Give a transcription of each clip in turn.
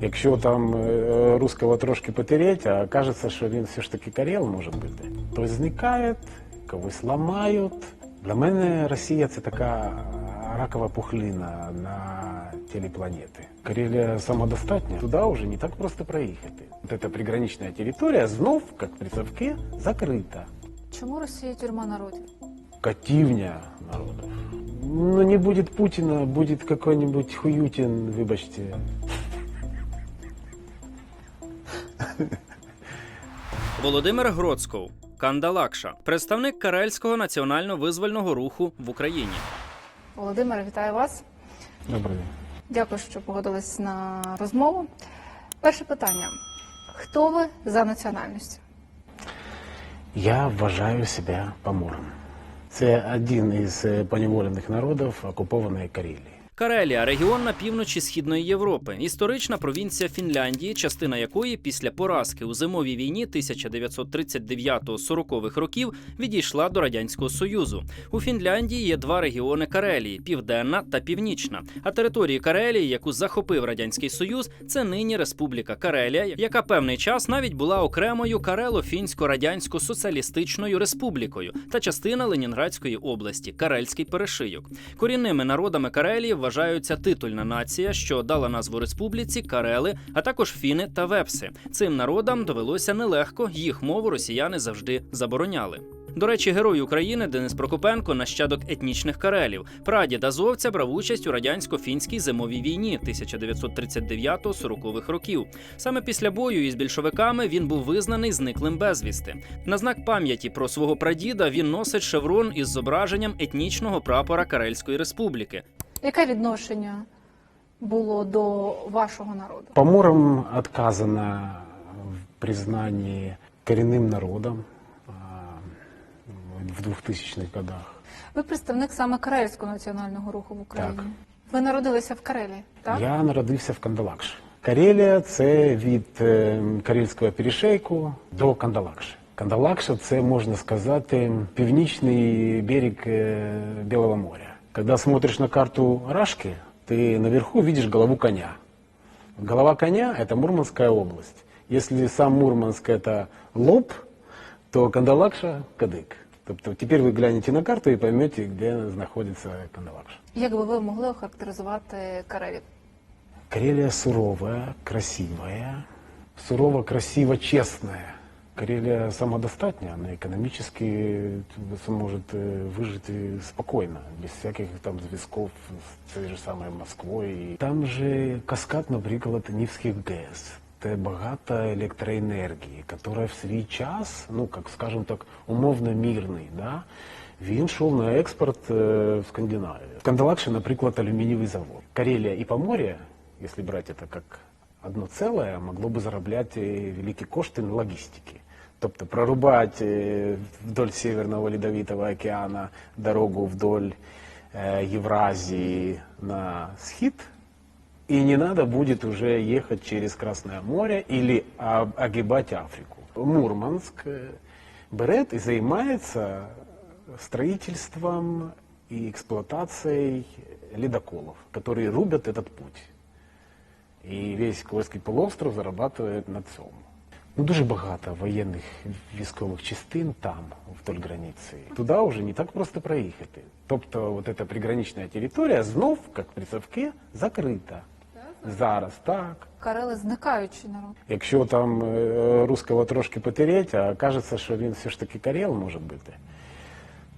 Якщо там е, русского трошки потереть, а кажеться, що він все ж таки карел може бути, то зникає, когось ламають. Для мене Росія це така ракова пухлина на тілі планети. Карелія самодостатня, туди вже не так просто проїхати. От ця пригранична територія знов, як при Савке, закрита. Чому Росія тюрма народів? Кативня народов. Ну, не будет Путина, будет какой-нибудь Хуютин, выбачьте. Володимир Гроцков, Кандалакша, представник Карельського національно-визвольного руху в Україні. Володимире, вітаю вас. Добрый день. Дякую, що погодились на розмову. Перше питання: хто ви за національністю? Я вважаю себе помором. Це один із е, поневолених народів окупованої Карелії. Карелія регіон на півночі східної Європи, історична провінція Фінляндії, частина якої після поразки у зимовій війні 1939-40-х років відійшла до радянського союзу. У Фінляндії є два регіони Карелії південна та північна. А території Карелії, яку захопив радянський союз, це нині Республіка Карелія, яка певний час навіть була окремою Карело-фінсько-радянсько-соціалістичною республікою та частина Ленінградської області Карельський перешийок. Корінними народами Карелії вважаються титульна нація, що дала назву республіці Карели, а також фіни та вепси. Цим народам довелося нелегко, їх мову росіяни завжди забороняли. До речі, герой України Денис Прокопенко нащадок етнічних карелів. Прадід азовця брав участь у радянсько-фінській зимовій війні 1939-40-х років. Саме після бою із більшовиками він був визнаний зниклим безвісти. На знак пам'яті про свого прадіда він носить шеврон із зображенням етнічного прапора Карельської республіки. Яке відношення було до вашого народу? Поморам отказано в признании коренным народом в 2000-х годах. Ви представник саме Карельського національного руху в Україні. Так. Ви народилися в Карелії, так? Я народився в Кандалакші. Карелія це від е, Карельського перешейку до Кандалакші. Кандалакша це можна сказати північний берег е, Білого моря. Когда смотришь на карту Рашки, ты наверху видишь голову коня. Голова коня – это Мурманская область. Если сам Мурманск – это лоб, то Кандалакша – кадык. Тобто тепер ви глянете на карту і поймете, де знаходиться Кандалакша. Як би ви могли охарактеризувати Карелів? Карелия суровая, красивая, сурово, красиво, честная. Карелия самодостатня, она экономически сможет э, выжить э, спокойно, без всяких там зв'язков з той же самой Москвой. Там же каскад, наприклад, Нівських ГЕС. Це багато електроенергії, яка в свій час, ну, як скажімо так, умовно мирний, да, він йшов на експорт е, в Скандинавію. В Кандалакші, наприклад, алюмінієвий завод. Карелія і Помор'я, якщо брати це як одно ціле, могло би заробляти великі кошти на логістиці. Тобто прорубати е, вдоль Северного Ледовитого океана дорогу вдоль е, Євразії на схід, и не надо будет уже ехать через Красное море или а, огибать Африку. Мурманск э, берет и занимается строительством и эксплуатацией ледоколов, которые рубят этот путь. І весь Кольський полуостров зарабатывает на цьому. Ну, дуже багато воєнних військових частин там, вдоль границі. Туди вже не так просто проїхати. Тобто, от ця пригранична територія знов, як при Савке, закрита. Зараз так. Карели зникаючий народ. Якщо там е, русского трошки потереть, а кажеться, що він все ж таки карел може бути.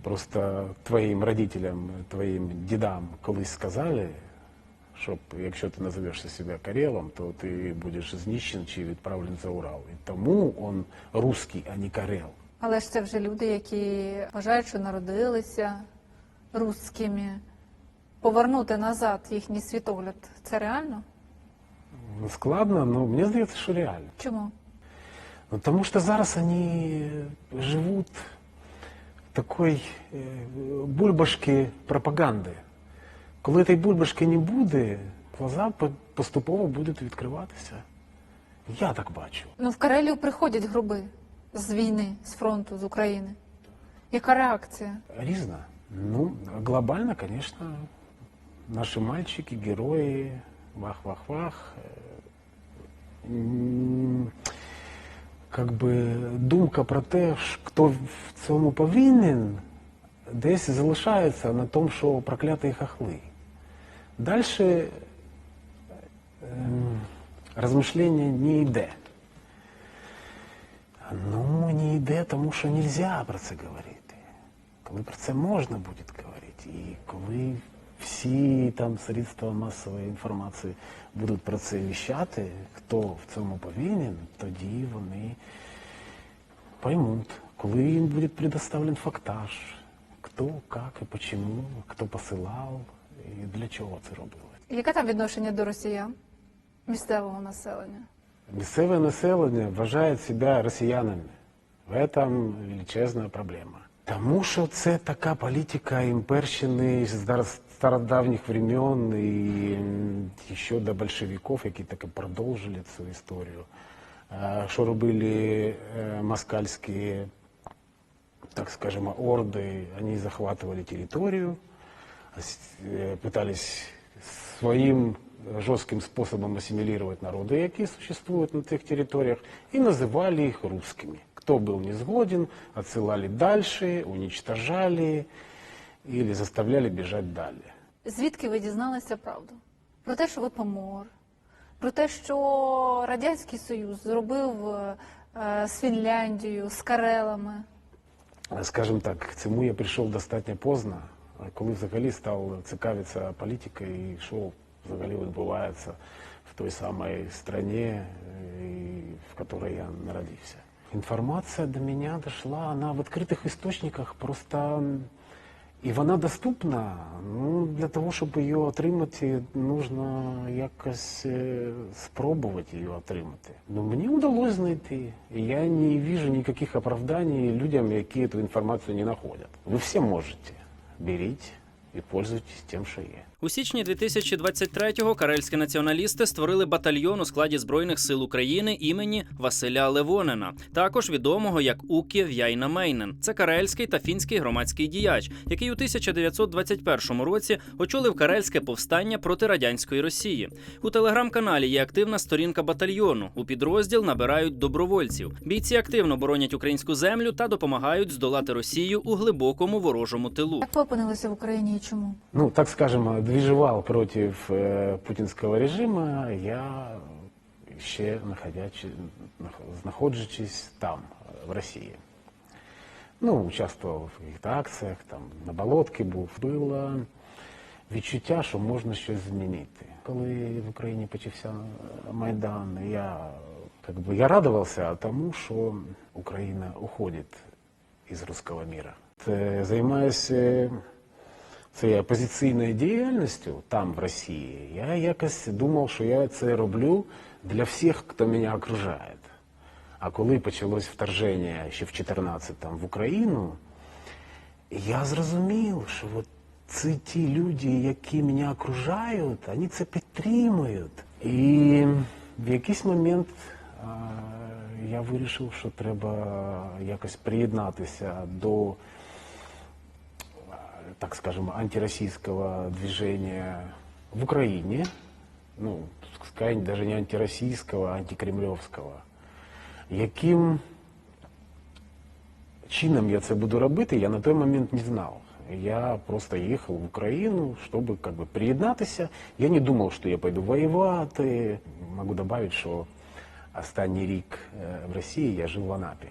Просто твоїм родителям, твоїм дідам колись сказали, щоб якщо ти називешся себе карелом, то ти будеш знищений чи відправлений за Урал. І тому він русський, а не карел. Але ж це вже люди, які вважають, що народилися русскими. Повернути назад їхній світогляд це реально? Складно, але мені здається, що реально. Чому? Ну, Потому что зараз они живут в такой е, бульбашки пропаганди. Коли цієї бульбашки не буде, глаза поступово будуть відкриватися. Я так бачу. Ну в Карелію приходять гроби з війни, з фронту, з України. Яка реакція? Різно. Ну, глобально, конечно, наши мальчики, герои, вах-вах-вах, как би думка про те, хто в цьому повинен, десь залишається на тому, що прокляті хахли. Дальше ем, розмишлення не йде. Ну, не йде, тому що не можна про це говорити. Коли про це можна буде говорити, і коли всі там средства масової інформації будуть про це віщати, хто в цьому повинен, тоді вони поймуть, коли їм буде предоставлен фактаж, хто, як і почему, хто посилав і для чого це робили. Яке там відношення до росіян, місцевого населення? Місцеве населення вважає себе росіянами. В этом величезна проблема. Тому що це така політика імперщини з дар- стародавніх времен і м, ще до большевиків, які так і продовжили цю історію. А Що робили е, москальські, так скажем, орды, они захватывали территорию, ас- э, пытались своим жестким способом ассимилировать народы, які существуют на цих територіях, і називали їх русскими. Кто был не сгоден, отсылали дальше, уничтожали или заставляли бежать далі. Звідки ви дізналися правду? Про те, що ви помор, про те, що Радянський Союз зробив е, з Фінляндією, з Карелами. Скажем так, к цьому я прийшов достатньо поздно, коли взагалі став цікавитися політикою і що взагалі відбувається в той самій стране, е, в якій я народився. Інформація до мене дійшла, вона відкритих істочниках просто і вона доступна. Ну, для того, щоб її отримати, нужно якось е, спробувати її отримати. Ну, мені вдалося знайти. Я не вижу ніяких оправдань людям, які цю інформацію не знаходять. Ви всі можете. Беріть і пользуйтесь тим, що є. У січні 2023-го карельські націоналісти створили батальйон у складі збройних сил України імені Василя Левонена, також відомого як Укі В'яйна Мейнен. Це карельський та фінський громадський діяч, який у 1921 році очолив карельське повстання проти радянської Росії. У телеграм-каналі є активна сторінка батальйону. У підрозділ набирають добровольців. Бійці активно боронять українську землю та допомагають здолати Росію у глибокому ворожому тилу. Як ви опинилися в Україні і чому? Ну, так скажем, движевал против э, путінського режиму, я ще находячи, нах- знаходячись там, в Росії. Ну, участвував в якихось акціях, там, на болотки був. Було відчуття, що можна щось змінити. Коли в Україні почався е, Майдан, я, как бы, я радувався тому, що Україна уходить із руського міра. Це займаюся цією опозиційною діяльністю там, в Росії, я якось думав, що я це роблю для всіх, хто мене окружає. А коли почалось вторження ще в 14-му в Україну, я зрозумів, що от ці ті люди, які мене окружають, вони це підтримують. І в якийсь момент а, я вирішив, що треба якось приєднатися до так скажем, антироссийского движения в Украине, ну, сказать, даже не антироссийского, а антикремлевского. Яким чином я це буду робити, я на той момент не знав. Я просто їхав в Україну, щоб как бы, приєднатися. Я не думав, що я пойду воювати. Можу додати, що останній рік е, в Росії я жив в Анапі.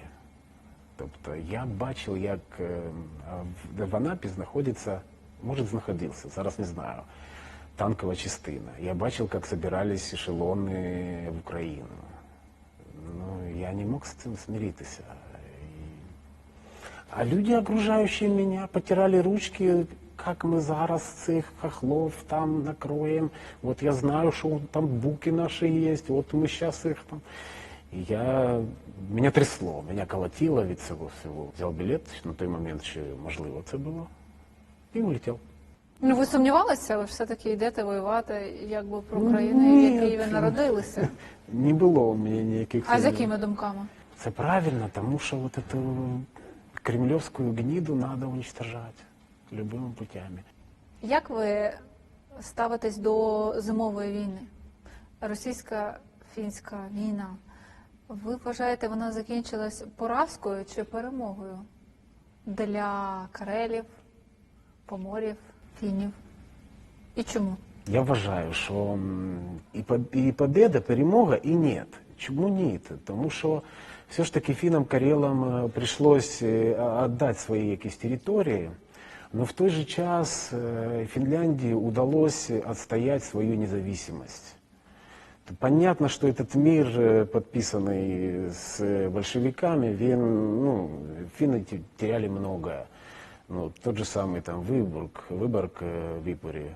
Тобто я бачив, як е, в- Анапі знаходиться, може знаходився, зараз не знаю, танкова частина. Я бачив, як збирались ешелони в Україну. Ну, я не мог з цим смиритися. А люди, окружающие меня, потирали ручки, как мы зараз цих хохлов там накроем. Вот я знаю, что там буки наши есть, вот мы сейчас их там... Я... Меня трясло, меня колотило від цього всього. Взяв білет, на той момент ще можливо це було, і улетів. Ну ви сумнівалися, ви все-таки йдете воювати якби про Україну, в якій ви народилися. Не було у мене ніяких... А з якими думками? Це правильно, тому що вот эту кремлевскую гниду надо уничтожать любыми путями. Як ви ставитесь до зимової війни? Російська фінська війна. Ви вважаєте, вона закінчилась поразкою чи перемогою для карелів, поморів, фінів? І чому? Я вважаю, що і, победа, перемога, і нет. Чому ні? Тому що все ж таки фінам, карелам е, прийшлось е, віддати свої якісь території, но в той же час е, Фінляндії удалось відстояти свою независимость. То Понятно, что этот мир, э, подписанный с э, большевиками, він, ну, финны те- теряли многое. Ну, тот же самый там Выборг, Выборг э, в Випуре.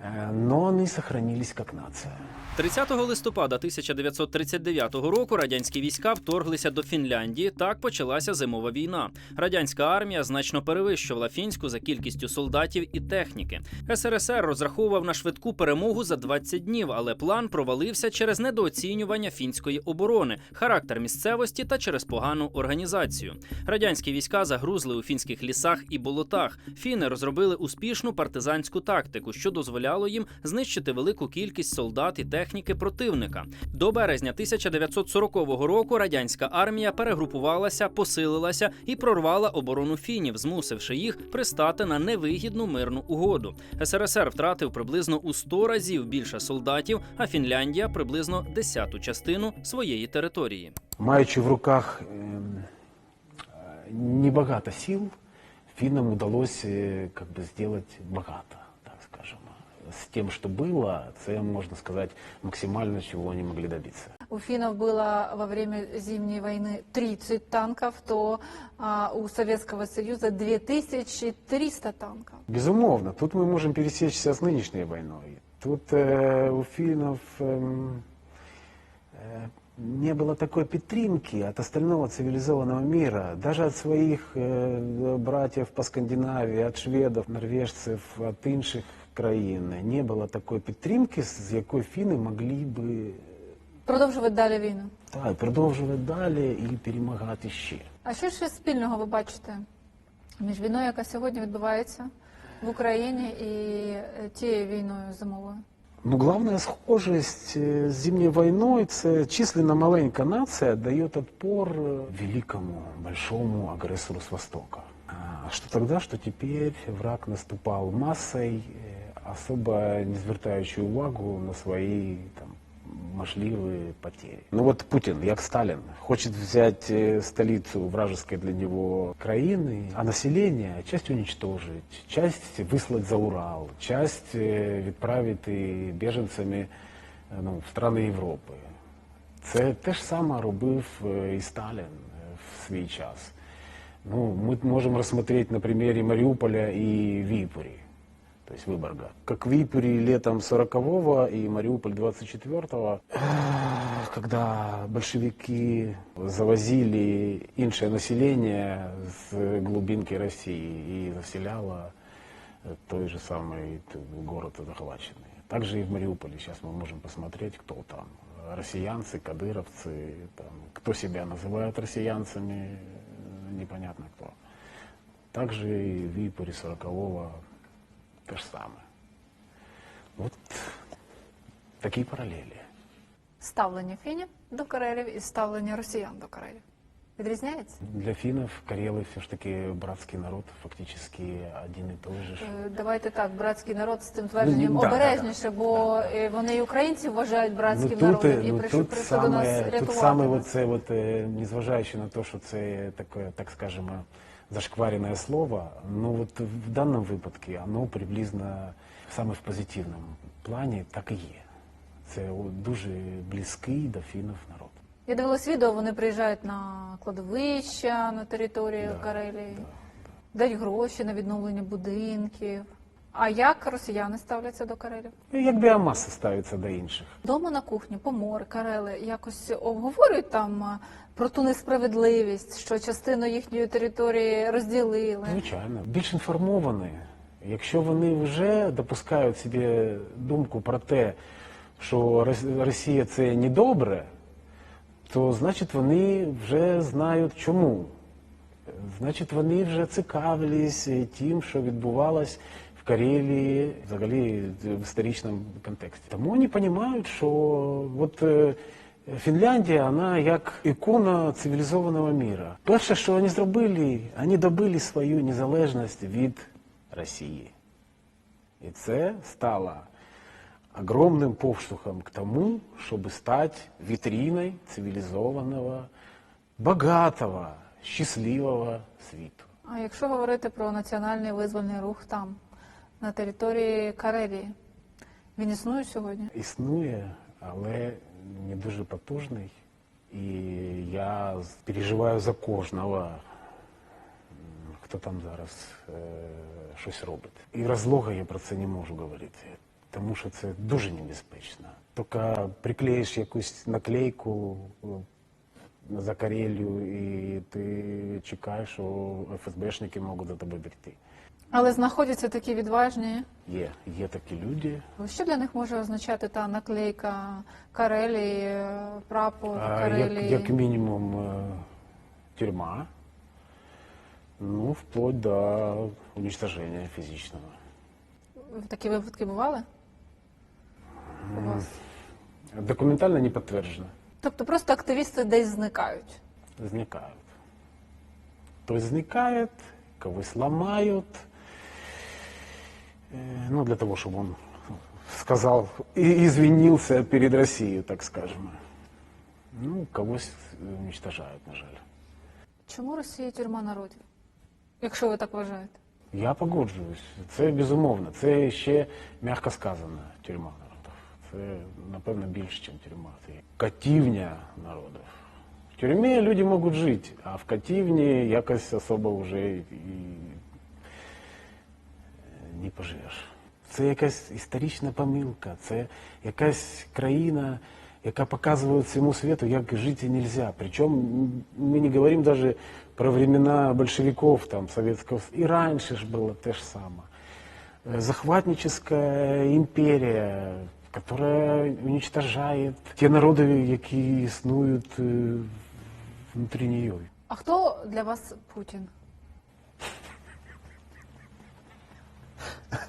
Э, Но они сохранились как нация. 30 листопада 1939 року радянські війська вторглися до Фінляндії. Так почалася зимова війна. Радянська армія значно перевищувала фінську за кількістю солдатів і техніки. СРСР розраховував на швидку перемогу за 20 днів, але план провалився через недооцінювання фінської оборони, характер місцевості та через погану організацію. Радянські війська загрузли у фінських лісах і болотах. Фіни розробили успішну партизанську тактику, що дозволяло їм знищити велику кількість солдат і техніки противника. До березня 1940 року радянська армія перегрупувалася, посилилася і прорвала оборону фінів, змусивши їх пристати на невигідну мирну угоду. СРСР втратив приблизно у 100 разів більше солдатів, а Фінляндія приблизно десяту частину своєї території. Маючи в руках эм, э, небагато сил, финнам удалось э, как бы сделать богато, так скажем. С тем, что было, це, можна сказати, максимально, чего они могли добиться. У финнов было во время Зимней войны 30 танков, то а, у Советского Союза 2300 танков. Безумовно, тут мы можем пересечься с нынешней войной. Тут э, у финнов эм, э, не было такой підтримки от остального цивилизованного мира, даже от своих э, братьев по Скандинавии, от шведов, норвежцев, от інших країн. Не було такої підтримки, з якою фіни могли би Продовжувати далі війну. так, продовжувати далі і перемагати ще. А що ще спільного ви бачите між війною, яка сьогодні відбувається в Україні, і е, тією війною зимовою? Ну, главная схожесть э, с Зимней войной – це численно маленька нація дає отпор э, великому, большому агрессору с Востока. А Что тогда, что теперь враг наступал массой, э, особо не звертаючи увагу на свої там, можливі потери. Ну вот Путин, як Сталин, хочет взять э, столицу вражеской для него країни, а население часть уничтожить, часть выслать за Урал, часть э, відправити біженцями е, ну, в страни Європи. Це те ж саме робив е, і Сталін е, в свій час. Ну, мы можем рассмотреть на примере Мариуполя и Випури, то есть Выборга. Как Випури летом 40-го и Мариуполь 24-го, э, когда большевики завозили иншее население с глубинки России и заселяло той же самый город захваченный. Также и в Мариуполе сейчас мы можем посмотреть, кто там. Россиянцы, кадыровцы, там, кто себя называют россиянцами, непонятно кто. Также и в Випуре 40-го то же самое. Вот такие параллели. Ставлення фінів до карелів і ставлення росіян до карелів. Відрізняється? Для финнов Карелы все ж таки братский народ, фактически один и той же. Е, Давайте так, братський народ з цим твердженням Ну, да, обережніше, бо е, вони і українців вважають братським Ну, народом і ну, прийшли, до нас саме, рятувати. тут саме оце, от, е, незважаючи на те, що це таке, так скажемо, зашкварене слово, ну от в даному випадку оно приблизно саме в позитивному плані так і є. Це дуже близький до фінів народ. Я дивилась відео, вони приїжджають на кладовища на територію Да, Карелії, да. дають гроші на відновлення будинків. А як росіяни ставляться до Карелів? Ну, Як біомаса ставиться до інших. Дома на кухні, помори, Карели якось обговорюють там про ту несправедливість, що частину їхньої території розділили. Звичайно, більш інформовані. Якщо вони вже допускають собі думку про те, що Росія це недобре, то значить вони вже знають чому. Значить, вони вже цікавились тим, що відбувалось Карелії, взагалі в історичному контексті. Тому вони розуміють, що от е, Фінляндія, вона як ікона цивілізованого міра. Перше, що вони зробили, вони добили свою незалежність від Росії. І це стало огромним поштовхом к тому, щоб стати вітриною цивілізованого, багатого, щасливого світу. А якщо говорити про національний визвольний рух там, на території Карелії, він існує сьогодні? Існує, але не дуже потужний. І я переживаю за кожного, хто там зараз е, щось робить. І розлога я про це не можу говорити, тому що це дуже небезпечно. Тільки приклеїш якусь наклейку за Карелію, і ти чекаєш, що ФСБшники можуть за тобою прийти. Але знаходяться такі відважні. Є, є такі люди, Що для них може означати та наклейка Карелії, прапор Карелії? Як, як мінімум е, тюрма, ну, вплоть до уничтоження фізичного. Такі випадки бували? У вас? Документально не підтверджено. Тобто просто активісти десь зникають. Зникають. То зникает, когось ламають, э, ну, для того, чтобы он сказал и извинился перед Россией, так скажем. Ну, когось уничтожают, на жаль. Чому Росія тюрма народів? Якщо ви так вважаєте? Я погоджуюсь. Це безумовно. Це ще м'яко сказано тюрма. Це напевно більше, ніж тюрма. Це катівня народів. В тюрмі люди можуть жити, а в катівні якось особо вже і не поживеш. Це якась історична помилка, це якась країна, яка показує всьому світу, як жити не можна. Причому ми не говоримо навіть про времена большевиков, там, Советского Союза. И раньше же было то же самое. Э, Захватническая империя, которая уничтожает те народи, які існують е, внутрі неї. А хто для вас Путін?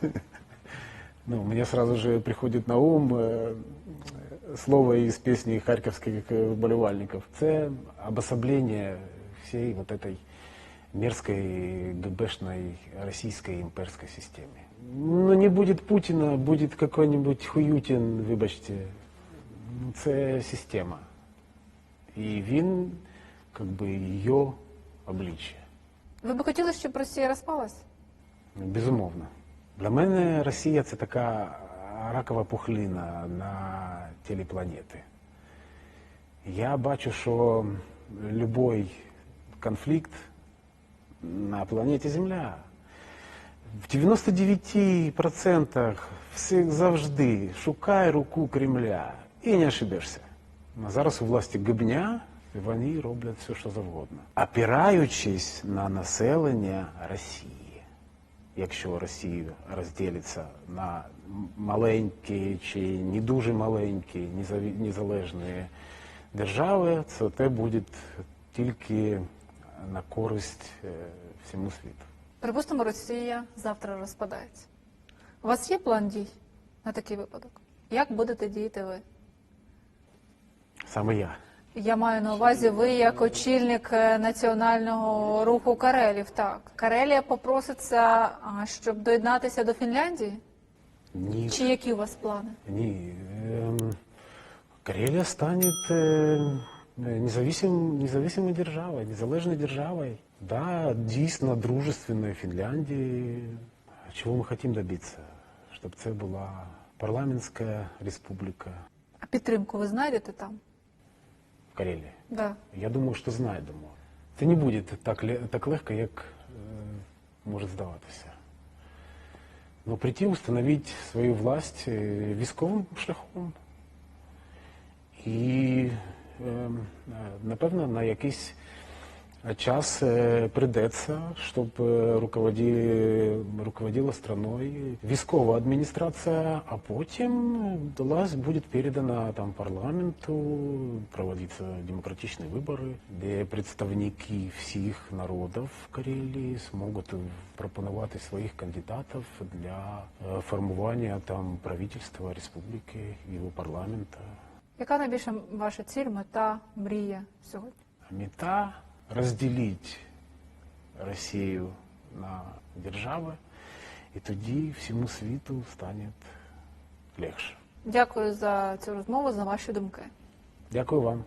Ну, мне сразу же приходит на ум э, слово из песни харьковских э, болівальників. Це обособление всей вот этой мерзкой ГБшной российской имперской системы. Ну, не будет Путина, будет какой-нибудь Хуютин, вибачте. Ну, Це система. І він, как би, її обличчя. Ви би хотіли, щоб Росія розпалась? Безумовно. Для мене Росія це така ракова пухлина на тілі планети. Я бачу, що будь-який конфлікт на планеті Земля в 99% всіх завжди шукає руку Кремля і не ошибешся. А зараз у власті гибня, вони роблять все, що завгодно, опираючись на населення Росії якщо Росія розділиться на маленькі чи не дуже маленькі незалежні держави, це те буде тільки на користь е, всьому світу. Припустимо, Росія завтра розпадається. У вас є план дій на такий випадок? Як будете діяти ви? Саме я. Я маю на увазі ви як очільник е, національного руху Карелів. Так, Карелія попроситься, щоб доєднатися до Фінляндії? Ні, Чи які у вас плани? ні. ем, Карелія стане е, независим, независимой державою, незалежною державою. Да, дійсно дружественної Фінляндії. Чого ми хочемо добитися? Щоб це була парламентська республіка А підтримку ви знайдете там? в Карелії. Да. Я думаю, що знайдемо. Це не буде так, так легко, як е, може здаватися. Но прийти, установити свою власть е, військовим шляхом. І, напевно, на якийсь час э, придется, чтобы руководили, руководила страной військова адміністрація, а потім власть буде передана там парламенту, проводиться демократичні вибори, де представники всіх народів Карелії зможуть пропонувати своїх кандидатів для е, формування там правительства республіки, його парламента. Яка найбільша ваша ціль, мета, мрія сьогодні? Мета розділити Росію на держави, і тоді всьому світу стане легше. Дякую за цю розмову, за ваші думки. Дякую вам.